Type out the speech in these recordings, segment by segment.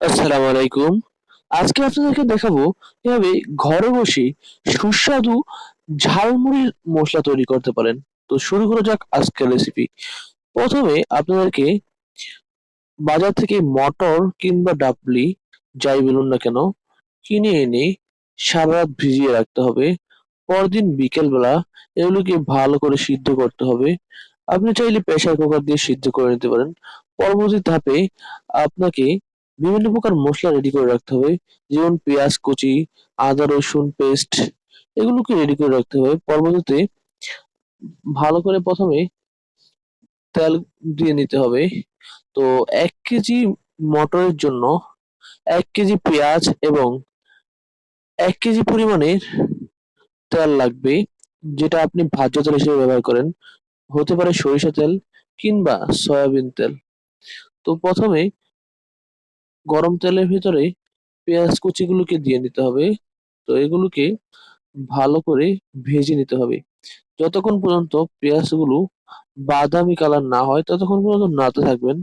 আসসালামু আলাইকুম। আজকে আপনাদেরকে দেখাবো কীভাবে ঘরে বসে সুস্বাদু ঝালমুড়ির মশলা তৈরি করতে পারেন। তো শুরু করা যাক আজকের রেসিপি প্রথমে আপনাদেরকে বাজার থেকে মটর কিংবা ডাবলি, যাই বলুন না কেন, কিনে এনে সারা রাত ভিজিয়ে রাখতে হবে। পরদিন বিকেলবেলা এগুলোকে ভালো করে সিদ্ধ করতে হবে। আপনি চাইলে প্রেসার কুকার দিয়ে সিদ্ধ করে নিতে পারেন। পরবর্তী ধাপে আপনাকে বিভিন্ন প্রকার মশলা রেডি করে রাখতে হবে। যেমন পেঁয়াজ, কুচি, আদা, রসুন পেস্ট এগুলোকে রেডি করে রাখতে হবে। পরবর্তীতে ভালো করে প্রথমে তেল দিয়ে নিতে হবে। তো এক কেজি মটরের জন্য এক কেজি পেঁয়াজ এবং এক কেজি পরিমাণের তেল লাগবে, যেটা আপনি ভাজ্য তেল হিসেবে ব্যবহার করেন। হতে পারে সরিষা তেল কিংবা সয়াবিন তেল। তো প্রথমে গরম তেলের ভিতরে পেঁয়াজ কুচিগুলোকে দিয়ে নিতে হবে। তো এগুলোকে ভালো করে ভেজে নিতে হবে। যতক্ষণ পর্যন্ত পেঁয়াজগুলো বাদামি কালার না হয়, ততক্ষণ পর্যন্ত নাড়তে থাকবেন।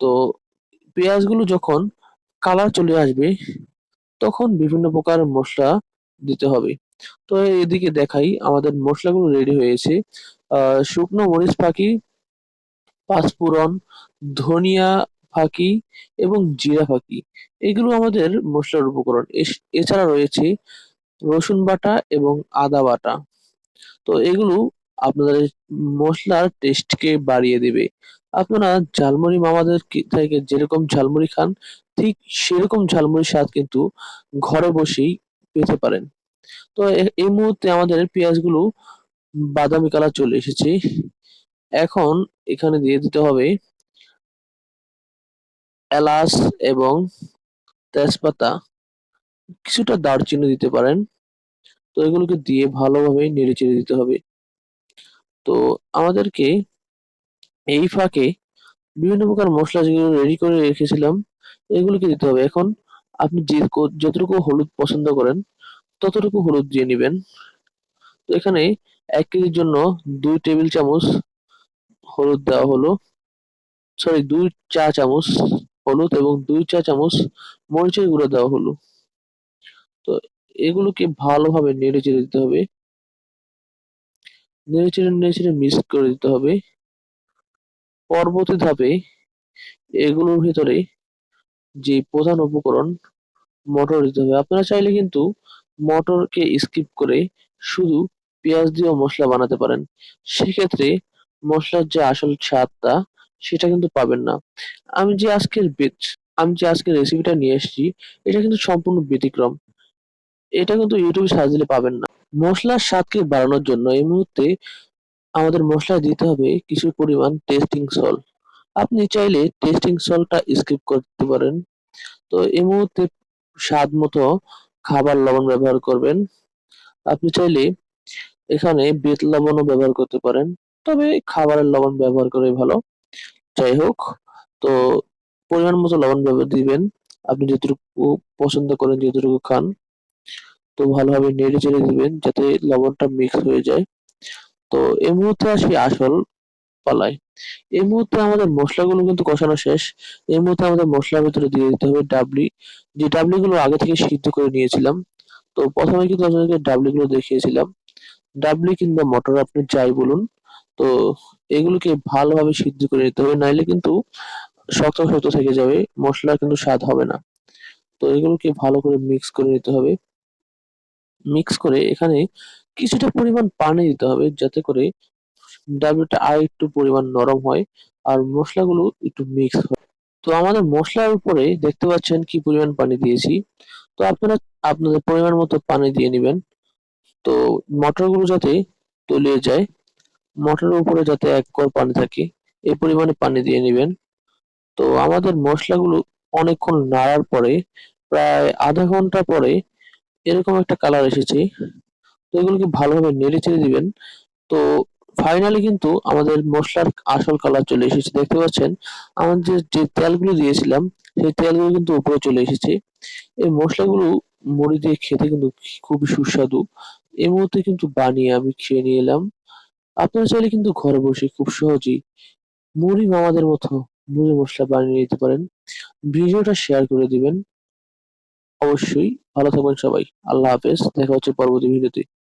তো পেঁয়াজগুলো যখন কালার চলে আসবে, তখন বিভিন্ন প্রকার মশলা দিতে হবে। তো এদিকে দেখাই, আমাদের মশলাগুলো রেডি হয়েছে। শুকনো মরিচ ফাঁকি পাঁচফোড়ন, ধনিয়া ফাঁকি এবং জিরা ফাঁকি। এগুলো আমাদের মশলার উপকরণ। এছাড়া রয়েছে রসুন বাটা এবং আদা বাটা। তো এগুলো আপনাদের মশলার টেস্টকে বাড়িয়ে দেবে। আপনারা ঝালমুড়ি মামাদের থেকে যেরকম ঝালমুড়ি খান, ঠিক সেরকম ঝালমুড়ির স্বাদ কিন্তু ঘরে বসেই পেতে পারেন। তো এই মুহূর্তে আমাদের পেঁয়াজগুলো বাদামি কালার চলে এসেছে। এখন এখানে দিয়ে দিতে হবে এলাচ এবং তেজপাতা কিছুটা দারচিনি দিতে পারেন। তো এগুলোকে দিয়ে ভালোভাবে নেড়ে চেড়ে দিতে হবে। তো আমাদেরকে এই ফাঁকে বিভিন্ন প্রকার মশলা যেগুলো রেডি করে রেখেছিলাম, এগুলোকে দিতে হবে। এখন আপনি যে যতটুকু হলুদ পছন্দ করেন, ততটুকু হলুদ দিয়ে নেবেন। তো এখানে এক কেজির জন্য দুই টেবিল চামচ হলুদ দেওয়া হলো। সরি দুই চা চামচ হলুদ এবং দুই চা চামচ মরিচের গুঁড়ো দেওয়া হলো। তো এগুলোকে ভালোভাবে নেড়ে চেড়ে দিতে হবে। নেড়ে চেড়ে নেড়ে চেড়ে মিক্স করে দিতে হবে। পরবর্তী ধাপে এগুলোর ভিতরে যে প্রধান উপকরণ, মটর দিতে হবে। আপনারা চাইলে কিন্তু মটরকে স্কিপ করে শুধু পেঁয়াজ দিয়েও মশলা বানাতে পারেন। সেক্ষেত্রে মশলার যে আসল স্বাদটা সেটা কিন্তু পাবেন না। আমি যে আজকের আমি যে আজকের রেসিপিটা নিয়ে এসেছি, এটা কিন্তু সম্পূর্ণ ব্যতিক্রম। এটা কিন্তু ইউটিউবে সার্চ দিলে পাবেন না। মশলার স্বাদকে বাড়ানোর জন্য এই মুহূর্তে আমাদের মশলায় দিতে হবে কিছু পরিমাণ টেস্টিং সল্ট আপনি চাইলে টেস্টিং সল্টটা স্কিপ করতে পারেন। তো এই মুহূর্তে স্বাদ মতো খাবার লবণ ব্যবহার করবেন। আপনি চাইলে এখানে বেত লবণও ব্যবহার করতে পারেন। তবে খাবারের লবণ ব্যবহার করে ভালো। যাই হোক, তো পরিমাণ মতো লবণ ব্যবহার দিবেন। আপনি যতটুকু পছন্দ করেন যতটুকু খান, তো ভালোভাবে নেড়ে চেড়ে দিবেন যাতে লবণটা মিক্স হয়ে যায়। তো এই মুহূর্তে আসি আসল পালায়। এই মুহূর্তে আমাদের মশলাগুলো কিন্তু কষানো শেষ। এই মুহূর্তে আমাদের মশলার ভিতরে দিয়ে দিতে হবে ডাবলি। যে ডাবলি গুলো আগে থেকে সিদ্ধ করে নিয়েছিলাম, তো প্রথমে কিন্তু আপনাদেরকে ডাবলি গুলো দেখিয়েছিলাম। ডাবলি কিংবা মটর আপনি যাই বলুন তো এগুলোকে ভালোভাবে সিদ্ধ করে নিতে হবে, নাইলে কিন্তু শক্ত শক্ত থেকে যাবে মশলা কিন্তু স্বাদ হবে না। তো এগুলোকে ভালো করে মিক্স করে নিতে হবে। মিক্স করে এখানে কিছুটা পরিমাণ পানি দিতে হবে, যাতে করে ডাবলিটা আর একটু পরিমাণ নরম হয় আর মশলাগুলো একটু মিক্স হয়। তো আমাদের মশলার উপরে দেখতে পাচ্ছেন কি পরিমাণ পানি দিয়েছি। তো আপনারা আপনাদের পরিমাণ মতো পানি দিয়ে নেবেন। তো মটরগুলো যাতে তলিয়ে যায় মটরের উপরে যাতে এক কর পানি থাকে, এই পরিমাণে পানি দিয়ে নেবেন। তো আমাদের মশলাগুলো অনেকক্ষণ নাড়ার পরে, প্রায় আধা ঘণ্টা পরে এরকম একটা কালার এসেছে। তো এগুলোকে ভালোভাবে নেড়ে চেড়ে দিবেন। তো ফাইনালি কিন্তু আমাদের মশলার আসল কালার চলে এসেছে। দেখতে পাচ্ছেন আমাদের যে তেলগুলো দিয়েছিলাম, সেই তেলগুলো কিন্তু উপরে চলে এসেছে। এই মশলাগুলো মুড়ি দিয়ে খেতে কিন্তু খুবই সুস্বাদু। এই মুহূর্তে কিন্তু বানিয়ে আমি খেয়ে নিয়ে এলাম। আপনারা চাইলে কিন্তু ঘরে বসে খুব সহজেই মুড়ি মামাদের মতো মুড়ি মশলা বানিয়ে নিতে পারেন। ভিডিওটা শেয়ার করে দিবেন। অবশ্যই ভালো থাকবেন সবাই। আল্লাহ হাফেজ। দেখা হচ্ছে পরবর্তী ভিডিওতে।